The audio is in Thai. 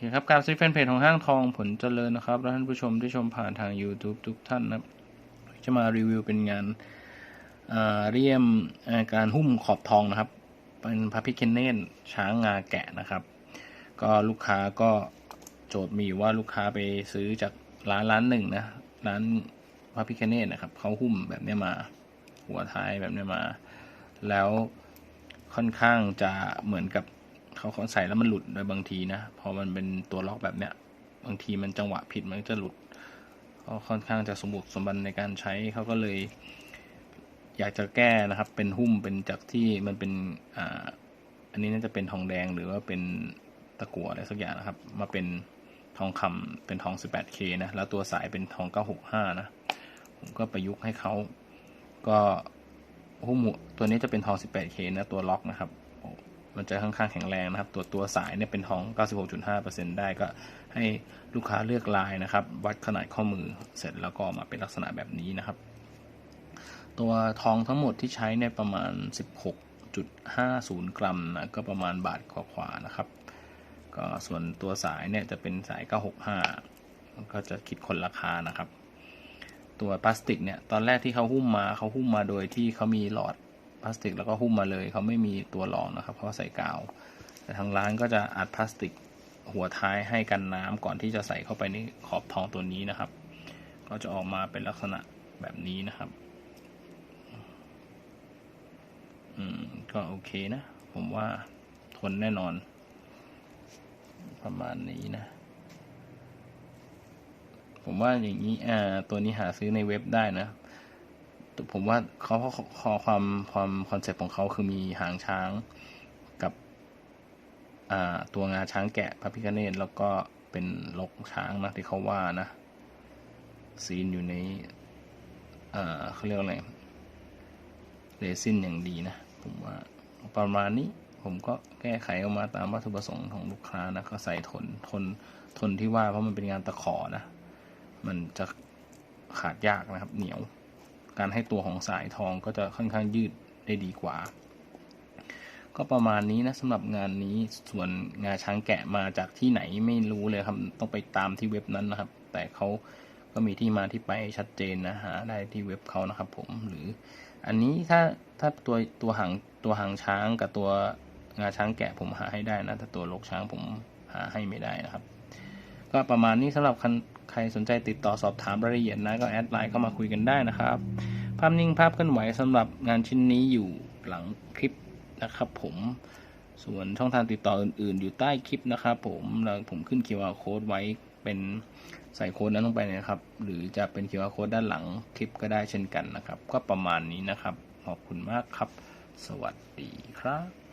เคครับการซื้อแฟนเพจของห้างทองผลเจริญนะครับ และท่านผู้ชมที่ชมผ่านทาง YouTube ทุกท่านนะจะมารีวิวเป็นงานเรียมการหุ้มขอบทองนะครับ เป็นพระพิคเนนช้างงาแกะนะครับ ก็ลูกค้าก็โจทย์มีอยู่ว่าลูกค้าไปซื้อจากร้านร้านหนึ่งนะ ร้านพระพิคเนตนะครับเขาหุ้มแบบนี้มา หัวท้ายแบบนี้มา แล้วค่อนข้างจะเหมือนกับ เขาเขาใส่แล้วมันหลุดโดยบางทีนะพอมันเป็นตัวล็อกแบบเนี้ย บางทีมันจังหวะผิดมันก็จะหลุดก็ค่อนข้างจะสมบุกสมบันในการใช้เขาก็เลย อยากจะแก้นะครับ เป็นหุ้มเป็นจากที่มันเป็นอ่าอันนี้น่าจะเป็นทองแดงหรือว่าเป็นตะกั่วอะไรสักอย่างนะครับ มาเป็นทองคำเป็นทอง 18K นะแล้วตัวสายเป็นทอง 965 นะ ผมก็ประยุกต์ให้เขาก็หุ้มตัวนี้จะเป็นทอง 18K นะตัวล็อกนะครับ มันจะค่อนข้างแข็งแรงนะครับ ตัวตัวสายเนี่ยเป็นทอง 96.5%ได้ก็ให้ลูกค้าเลือกลายนะครับ วัดขนาดข้อมือเสร็จแล้วก็มาเป็นลักษณะแบบนี้นะครับ ตัวทองทั้งหมดที่ใช้เนี่ยประมาณ 16.50 กรัมนะก็ประมาณบาทขวาๆนะครับ ก็ส่วนตัวสายเนี่ยจะเป็นสาย 965 ก็จะคิดคนราคานะครับ ตัวพลาสติกเนี่ยตอนแรกที่เขาหุ้มมาเขาหุ้มมาโดยที่เขามีหลอด พลาสติกแล้วก็หุ้มมาเลย เขาไม่มีตัวรองนะครับเพราะใส่กาว แต่ทางร้านก็จะอัดพลาสติกหัวท้ายให้กันน้ำก่อนที่จะใส่เข้าไปในขอบทองตัวนี้นะครับ ก็จะออกมาเป็นลักษณะแบบนี้นะครับ อืม ก็โอเคนะ ผมว่าทนแน่นอน ประมาณนี้นะ ผมว่าอย่างนี้อ่าตัวนี้หาซื้อในเว็บได้นะ ผมว่าเขาขอความความคอนเซ็ปต์ของเขาคือมีหางช้างกับอ่าตัวงาช้างแกะพระพิฆเนศแล้วก็เป็นลกช้างนะที่เขาว่านะซีนอยู่ในอ่าเขาเรียกอะไรเรซินอย่างดีนะ ผมว่าประมาณนี้ผมก็แก้ไขออกมาตามวัตถุประสงค์ของลูกค้านะ ก็ใส่ทนทนทนที่ว่าเพราะมันเป็นงานตะขอนะ มันจะขาดยากนะครับเหนียว การให้ตัวของสายทองก็จะค่อนข้างยืดได้ดีกว่า ก็ประมาณนี้นะสำหรับงานนี้ส่วนงาช้างแกะมาจากที่ไหนไม่รู้เลยครับ ต้องไปตามที่เว็บนั้นนะครับ แต่เขาก็มีที่มาที่ไปชัดเจนนะหาได้ที่เว็บเขานะครับผมหรือ อันนี้ถ้าถ้าตัวตัวหางตัวหางช้างกับตัวงาช้างแกะผมหาให้ได้นะแต่ตัวลกช้างผมหาให้ไม่ได้นะครับ ก็ประมาณนี้สำหรับคัน ใครสนใจติดต่อสอบถามรายละเอียดนะก็แอดไลน์เข้ามาคุยกันได้นะครับ ภาพนิ่งภาพเคลื่อนไหวสำหรับงานชิ้นนี้อยู่หลังคลิปนะครับผมส่วนช่องทางติดต่ออื่นๆ อยู่ใต้คลิปนะครับผมแล้วผมขึ้น QR code ไว้เป็นใส่โค้ดนั้นลงไปนะครับ หรือจะเป็น QR code ด้านหลังคลิปก็ได้เช่นกันนะครับ ก็ประมาณนี้นะครับ ขอบคุณมากครับ สวัสดีครับ